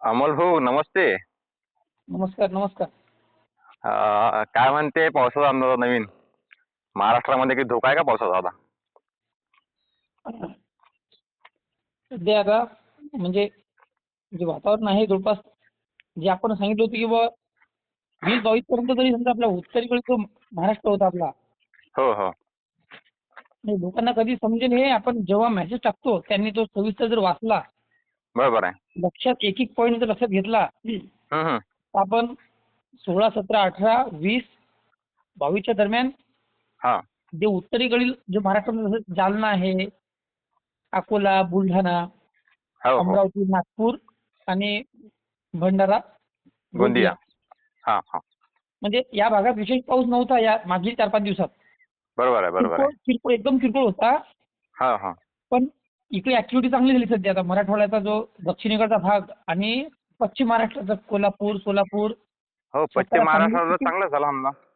अमोल भाऊ नमस्ते. नमस्कार नमस्कार. अं, काय म्हणते पावसाचा अंदाज नवीन? महाराष्ट्रामध्ये काही धोका आहे का पावसाचा आता? सध्या आता म्हणजे जे वातावरण आहे जवळपास जे आपण सांगितलं होतं की वीस बावीस पर्यंत तरी समजा आपला उत्तरेकडे जो महाराष्ट्र होता आपला. हो हो. म्हणजे लोकांना कधी समजेल हे आपण जेव्हा मेसेज टाकतो त्यांनी तो सविस्तर जर वाचला बरोबर आहे. लक्षात एक एक पॉईंट जर लक्षात घेतला आपण सोळा सतरा अठरा वीस बावीसच्या दरम्यान हा. जे उत्तरेकडील जे महाराष्ट्रामध्ये जालना आहे अकोला बुलढाणा हो हो. अमरावती नागपूर आणि भंडारा गोंदिया. हा हा. म्हणजे या भागात विशेष पाऊस नव्हता या मागील चार पाच दिवसात. बरोबर आहे बरोबर किरकोळ एकदम किरकोळ होता. हा हा. पण इकडे ऍक्टिव्हिटी चांगली झाली सध्या. आता मराठवाड्याचा जो दक्षिणेकडचा भाग आणि पश्चिम महाराष्ट्राचा कोल्हापूर सोलापूर. हो पश्चिम चांगली- झालं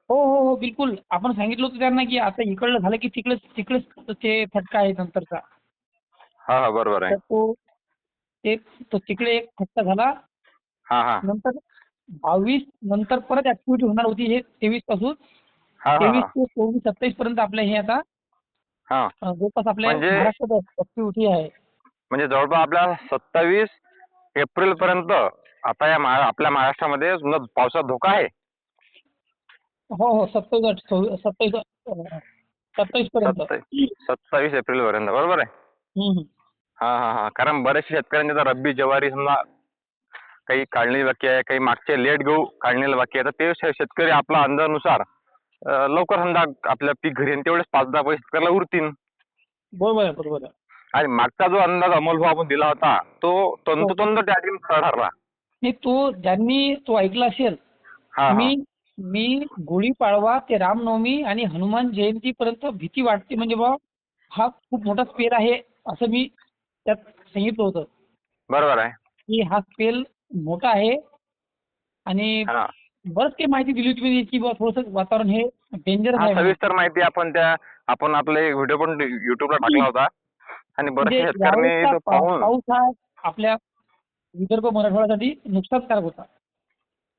हो हो हो बिलकुल. आपण सांगितलं होतं त्यांना की आता इकडलं झालं की तिकडेच तिकडेच ते फटका आहे नंतरचा. हा हा बरोबर आहे. तो ते तो तिकडे एक फटका झाला. नंतर बावीस नंतर परत ऍक्टिव्हिटी होणार होती हे तेवीसपासून. तेवीस ते चोवीस सत्तावीस पर्यंत आपल्या हे आता जवळपास आपल्या म्हणजे- महाराष्ट्रात ऍक्टिव्हिटी आहे. म्हणजे जवळपास आपल्या सत्तावीस एप्रिल पर्यंत आता या महा- आपल्या महाराष्ट्रामध्ये समजा पावसाचा धोका आहे. हो हो सत्तावीस सत्तावीस अं, सत्तावीस पर्यंत. सत्तावीस सत्तावीस एप्रिल पर्यंत बरोबर आहे? हम्म, हम्म. हा हा हा. कारण बरेचसे शेतकऱ्यांचे तर रब्बी ज्वारी समजा काही काढणी बाकी आहे काही मागचे लेट गहू काढणीला बाकी आहे तर ते शे- शेतकरी आपल्या अंदाजानुसार लवकर समजा आपल्या पीक घरी येईल तेवढेच पाच दहा पैसे शेतकऱ्याला उरतील बरोबर आहे बरोबर आहे. आणि मागचा जो अंदाज अमोल भाऊ आपण दिला होता तो हो. तंतोतंत त्या ठिकाणी खरा ठरला नाही तो ज्यांनी तो ऐकला असेल हा हा. मी मी गुढीपाडवा ते रामनवमी आणि हनुमान जयंतीपर्यंत भीती वाटते म्हणजे बा हा खूप मोठा स्पेल आहे असं मी त्यात सांगितलं होतं. बरोबर आहे. की हा स्पेल मोठा आहे आणि हा. बरंच काही माहिती दिली होती मी की थोडंसं वातावरण हे डेंजरस हा आहे. सविस्तर माहिती आपण त्या आपण आपले व्हिडिओ पण युट्यूबला टाकला होता. आणि म्हणजे शेतकऱ्यांनी यावेळेसचा तो पाऊ- पाहून पाऊस हा आपल्या विदर्भ मराठवाड्यासाठी नुकसानकारक होता.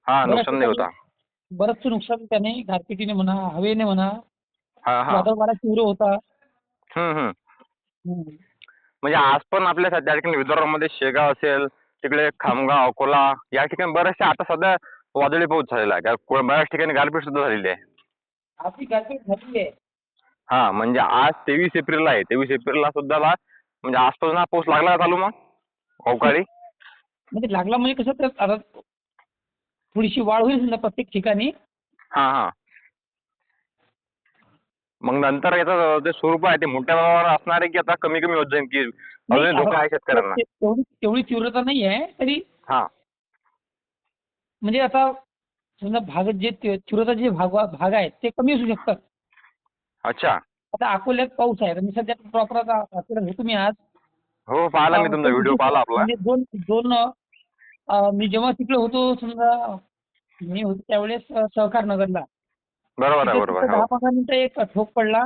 हा नुकसान नाही होता. बरंचसं नुकसान त्याने गारपिटीने म्हणा हवेने म्हणा हा हा. तीव्र होता. हम्म हम्म. हम्म. म्हणजे आज पण आपल्या सध्या ठिकाणी विदर्भामध्ये शेगाव असेल तिकडे खामगाव अकोला या ठिकाणी बरेचसे आता सध्या वादळी पाऊस झालेला आहे. बऱ्याच ठिकाणी गारपीट सुद्धा झालेली आहे. हा म्हणजे आज तेवीस एप्रिल आहे. तेवीस एप्रिलला सुद्धा ला- म्हणजे आजपासून हा पाऊस लागला चालू मग? अवकाळी? म्हणजे लागला म्हणजे कसं तर आता थोडीशी वाढ होईल समजा प्रत्येक ठिकाणी. हा हा. मग नंतर याचं जे स्वरूप आहे ते मोठ्या प्रमाणावर असणार आहे की आता कमी कमी होत जाईल की अजून नाही, धोका आहे शेतकऱ्यांना? ते- तेवढी तेवढी तीव्रता नाही आहे तरी हा. म्हणजे आता समजा भाग जे तीव्रता जे भाग भाग आहेत ते कमी असू शकतात. अच्छा. आता अकोल्यात पाऊस आहे मी सध्या प्रॉपर आता अकोल्यात होतो मी आज. हो पाहिला मी तुमचा व्हिडिओ पाहिला आपला. म्हणजे दोन दोन अं, मी जेव्हा तिकडे होतो समजा मी होतो त्यावेळेस अं, सहकार नगरला. बरोबर आहे तिथे बरोबर फक्त आहे दहा हो. पंधरा मिनिटं एक ठोक पडला.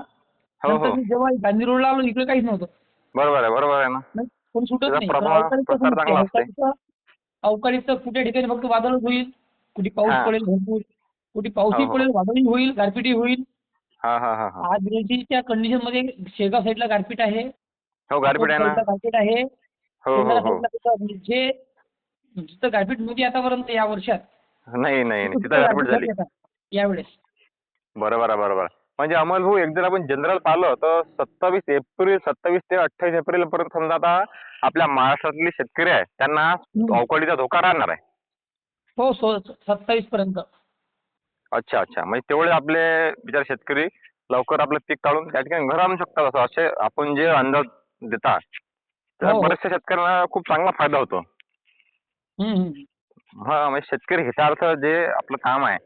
हो नंतर हो. मी जेव्हा गांधी रोडला आलो इकडे काहीच नव्हतं. बरोबर आहे बरोबर आहे ना. नाही, कोणी सुटत त्याचा नाही. प्रभाव- अवकाळीचं प्रसार समजते. चांगला असते. अवकाळीचं अवकाळीचं कुठे ठिकाणी फक्त वादळच होईल? कुठे पाऊस हा. पडेल भरपूर. कुठे पाऊसही हो, हो. पडेल वादळही होईल गारपीटही होईल. हा हा हा हा. आज रेल्वेच्या कंडिशनमध्ये शेगाव साईडला गारपीट आहे. हो गारपीट आहे ना. साईडला गारपीट आहे. हो हो कोंढाणा हो. साईडला कसं म्हणजे जे जिथं गारपीट नव्हती आतापर्यंत या वर्षात. नाही नाही नाही. तिथं तिथं गारपीट झाली आता यावेळेस. बरोबर आहे बरोबर आहे. म्हणजे अमोल भाऊ एकदा आपण जनरल पाहिलं तर सत्तावीस एप्रिल सत्तावीस ते अठ्ठावीस एप्रिल पर्यंत समजा आता आपल्या महाराष्ट्रातले शेतकरी आहे त्यांना. अवकाळीचा धोका राहणार आहे हो सो सत्तावीस पर्यंत अच्छा अच्छा म्हणजे तेवढे आपले बिचारे शेतकरी लवकर आपलं पीक काढून त्या ठिकाणी घर आणू शकतात असं असे आपण जे अंदाज देतात तर हो. बऱ्याचशा शेतकऱ्यांना खूप चांगला फायदा होतो हम्म, हम्म. हा म्हणजे शेतकरी हितार्थ जे आपलं काम आहे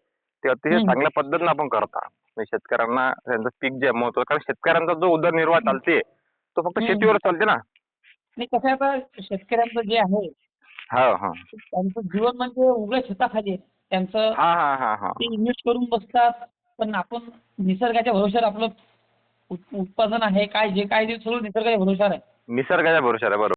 ते अतिशय हम्म. चांगल्या पद्धतीने आपण करता शेतकऱ्यांना त्यांचं पीक जे महत्त्व कारण शेतकऱ्यांचा जो उदरनिर्वाह चालते तो फक्त. शेतीवर चालते ना. नाही कसं आहे आता शेतकऱ्यांचं जे आहे हा हा. त्यांचं जीवन म्हणजे उघड्या छताखाली आहे. त्यांचं हा हा हा हा. ते इन्व्हेस्ट करून बसतात. पण आपण निसर्गाच्या भरोश्यावर आपलं उत- उत्पादन आहे काय जे काय ते सगळं निसर्गाच्या भरोश्यावर आहे. निसर्गाच्या भरोशावर आहे बरोबर.